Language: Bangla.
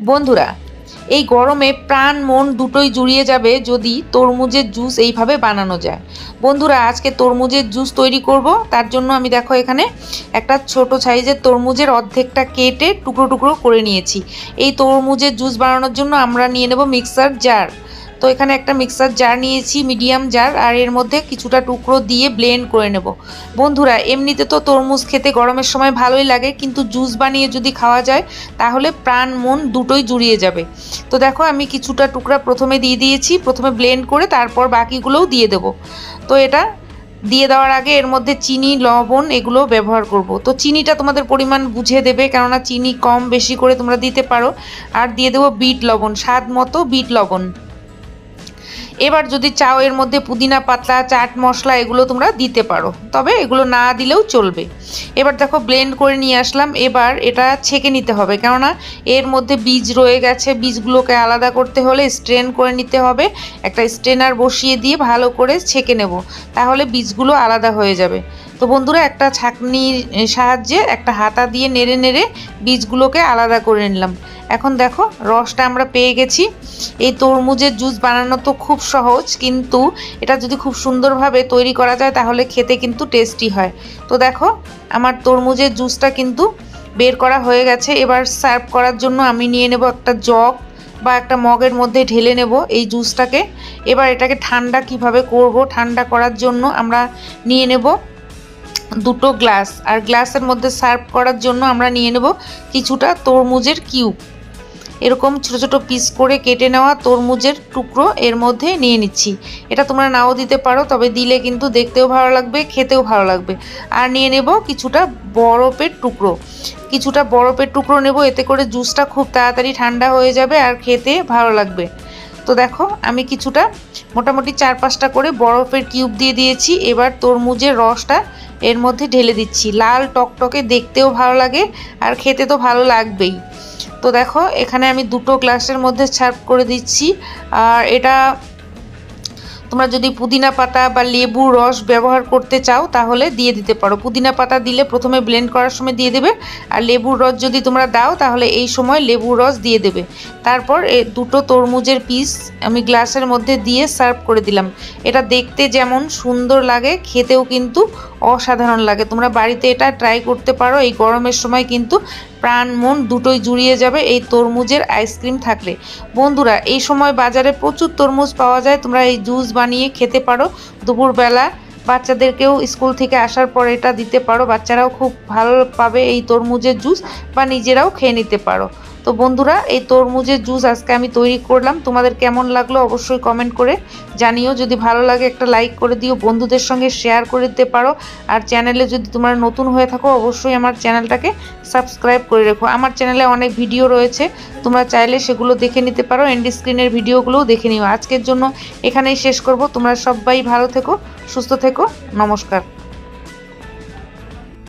বন্ধুরা, এই গরমে প্রাণ মন দুটোই জুড়িয়ে যাবে যদি তরমুজের জুস এইভাবে বানানো যায়। বন্ধুরা, আজকে তরমুজের জুস তৈরি করব। তার জন্য আমি দেখো এখানে একটা ছোট সাইজের তরমুজের অর্ধেকটা কেটে টুকরো টুকরো করে নিয়েছি। এই তরমুজের জুস বানানোর জন্য আমরা নিয়ে নেব মিক্সার জার। তো এখানে একটা মিক্সার জার নিয়েছি মিডিয়াম জার আর এর মধ্যে কিছুটা টুকরো দিয়ে ব্লেন্ড করে নেব। বন্ধুরা, এমনিতে তো তরমুজ খেতে গরমের সময় ভালোই লাগে, কিন্তু জুস বানিয়ে যদি খাওয়া যায়, তাহলে প্রাণ মন দুটোই জুড়িয়ে যাবে। তো দেখো, আমি কিছুটা টুকরা প্রথমে দিয়ে দিয়েছি, প্রথমে ব্লেন্ড করে তারপর বাকিগুলোও দিয়ে দেবো। তো এটা দিয়ে দেওয়ার আগে এর মধ্যে চিনি, লবণ এগুলো ব্যবহার করব। তো চিনিটা তোমাদের পরিমাণ বুঝে দেবে, কেননা চিনি কম বেশি করে তোমরা দিতে পারো। আর দিয়ে দেবো বিট লবণ, স্বাদ মতো বিট লবণ। এবার যদি চাও এর মধ্যে পুদিনা পাতা, চাট মশলা এগুলো তোমরা দিতে পারো। তবে এগুলো না দিলেও চলবে। এবার দেখো ব্লেন্ড করে নিয়ে আসলাম। এবার এটা ছেঁকে নিতে হবে। কেননা এর মধ্যে বীজ রয়ে গেছে। বীজগুলোকে আলাদা করতে হলে স্ট্রেন করে নিতে হবে। একটা স্ট্রেনার বসিয়ে দিয়ে ভালো করে ছেঁকে নেব। তাহলে বীজগুলো আলাদা হয়ে যাবে। তো বন্ধুরা, একটা ছাঁকনির সাহায্যে একটা হাতা দিয়ে নেড়ে নেড়ে বীজগুলোকে আলাদা করে নিলাম। এখন দেখো, রসটা আমরা পেয়ে গেছি। এই তরমুজের জুস বানানো তো খুব সহজ, কিন্তু এটা যদি খুব সুন্দরভাবে তৈরি করা যায়, তাহলে খেতে কিন্তু টেস্টি হয়। তো দেখো, আমার তরমুজের জুসটা কিন্তু বের করা হয়ে গেছে। এবার সার্ভ করার জন্য আমি নিয়ে নেব একটা জগ বা একটা মগের মধ্যে ঢেলে নেব এই জুসটাকে। এবার এটাকে ঠান্ডা কীভাবে করব, ঠান্ডা করার জন্য আমরা নিয়ে নেব দুটো গ্লাস। আর গ্লাসের মধ্যে সার্ভ করার জন্য আমরা নিয়ে নেব কিছুটা তরমুজের কিউব। এরকম ছোট ছোট পিস করে কেটে নেওয়া তরমুজের টুকরো এর মধ্যে নিয়ে নিচ্ছি। এটা তোমরা নাও দিতে পারো, তবে দিলে কিন্তু দেখতেও ভালো লাগবে, খেতেও ভালো লাগবে। আর নিয়ে নেব কিছুটা বরফের টুকরো। কিছুটা বরফের টুকরো নেব, এতে করে জুসটা খুব তাড়াতাড়ি ঠান্ডা হয়ে যাবে আর খেতে ভালো লাগবে। তো দেখো, আমি কিছুটা মোটামুটি চার পাঁচটা করে বরফের কিউব দিয়ে দিয়েছি। এবার তরমুজের রসটা এর মধ্যে ঢেলে দিচ্ছি। লাল টকটকে দেখতেও ভালো লাগে আর খেতে তো ভালো লাগবেই। তো দেখো, এখানে আমি দুটো গ্লাসের মধ্যে সার্ভ করে দিচ্ছি। আর এটা তোমরা যদি পুদিনা পাতা বা লেবুর রস ব্যবহার করতে চাও, তাহলে দিয়ে দিতে পারো। পুদিনা পাতা দিলে প্রথমে ব্লেন্ড করার সময় দিয়ে দেবে, আর লেবুর রস যদি তোমরা দাও, তাহলে এই সময় লেবুর রস দিয়ে দেবে। তারপর এ দুটো তরমুজের পিস আমি গ্লাসের মধ্যে দিয়ে সার্ভ করে দিলাম। এটা দেখতে যেমন সুন্দর লাগে, খেতেও কিন্তু অসাধারণ লাগে। তোমরা বাড়িতে এটা ট্রাই করতে পারো। এই গরমের সময় কিন্তু প্রাণ মন দুটোই জুড়িয়ে যাবে, এই তরমুজের আইসক্রিম থাকলে। বন্ধুরা, এই সময় বাজারে প্রচুর তরমুজ পাওয়া যায়, তোমরা এই জুস বানিয়ে খেতে পারো। দুপুরবেলা বাচ্চাদেরকেও স্কুল থেকে আসার পর এটা দিতে পারো, বাচ্চারাও খুব ভালো পাবে এই তরমুজের জুস বা নিজেরাও খেয়ে নিতে পারো। তো বন্ধুরা, এই তরমুজের জুস আজকে আমি তৈরি করলাম। তোমাদের কেমন লাগল অবশ্যই কমেন্ট করে জানিও। যদি ভালো লাগে একটা লাইক করে দিও, বন্ধুদের সঙ্গে শেয়ার করে দিতে পারো। আর চ্যানেলে যদি তোমরা নতুন হয়ে থাকো, অবশ্যই আমার চ্যানেলটাকে সাবস্ক্রাইব করে রেখো। আমার চ্যানেলে অনেক ভিডিও রয়েছে, তোমরা চাইলে সেগুলো দেখে নিতে পারো। এন্ড স্ক্রিনের ভিডিওগুলোও দেখে নিও। আজকের জন্য এখানেই শেষ করব। তোমরা সবাই ভালো থেকো, সুস্থ থেকো। নমস্কার।